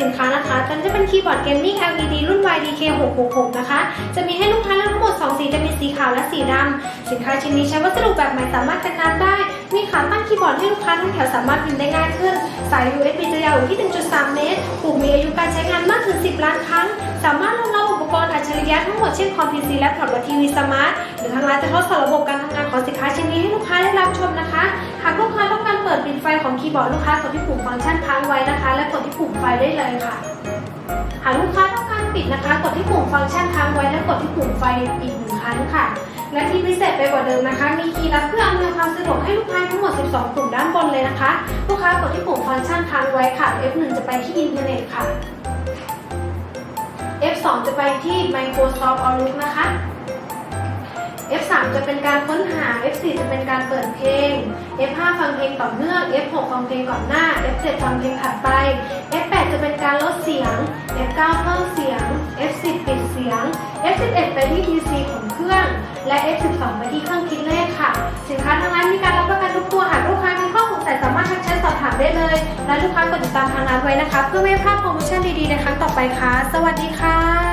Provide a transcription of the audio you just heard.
สินค้านะคะตอนนี้จะเป็นคีย์บอร์ดเกมมิ่ง LED รุ่น YDK 666นะคะ จะมีให้ลูกค้าเลือกทั้งหมด 2 สี จะมีสีขาวและสีดำ สินค้าชิ้นนี้ใช้วัสดุแบบใหม่สามารถกันน้ำได้ มีขาตั้งคีย์บอร์ดให้ลูกค้าทั้งแถวสามารถพิมพ์ได้ง่ายขึ้น สาย USB จะยาวอยู่ที่ 1.3 เมตรปุ่มมีอายุการใช้งานมากถึง 10 ล้านครั้ง สามารถรองรับอุปกรณ์อัจฉริยะทั้งหมดเช่นคอมพิวเตอร์และพอร์ตทีวีสมาร์ท หรือทางร้านจะทดสอบระบบการทำงานของสินค้าชิ้นนี้ให้ลูกค้าได้รับชมนะคะ ย์บอร์ดลูกค้ากดที่ปุ่มฟังก์ชันค้างไว้นะคะ และกดที่ปุ่มไฟได้เลยค่ะ หากลูกค้าต้องการปิดนะคะ กดที่ปุ่มฟังก์ชันค้างไว้ และกดที่ปุ่มไฟอีกหนึ่งครั้งค่ะ และที่พิเศษไปกว่าเดิมนะคะ มีคีย์ลับเพื่ออำนวยความสะดวกให้ลูกค้าทั้งหมด 12ปุ่มด้านบนเลยนะคะ ลูกค้ากดที่ปุ่มฟังก์ชันค้างไว้ค่ะ F1 จะไปที่อินเทอร์เน็ตค่ะ F2 จะไปที่ Microsoft Outlook นะคะ F3 จะเป็นการค้นหา F4 จะเป็นการเปิดเพลง F5 ฟังเพลงต่อเนื่อง F6 ฟังเพลงก่อนหน้า F7 ฟังเพลงถัดไป F8 จะเป็นการลดเสียง F9 เพิ่มเสียง F10 ปิดเสียง F11 ไปที่ PC ของเครื่อง และ F12 ไปที่เครื่องคิดเลขค่ะ สินค้าทางร้านมีการรับประกันทุกตัวหากลูกค้ามีข้อสงสัยสามารถทักแชทสอบถามได้เลย และลูกค้ากดติดตามทางร้านไว้นะคะ เพื่อไม่ให้พลาดโปรโมชั่นดีๆในครั้งต่อไปค่ะ สวัสดีค่ะ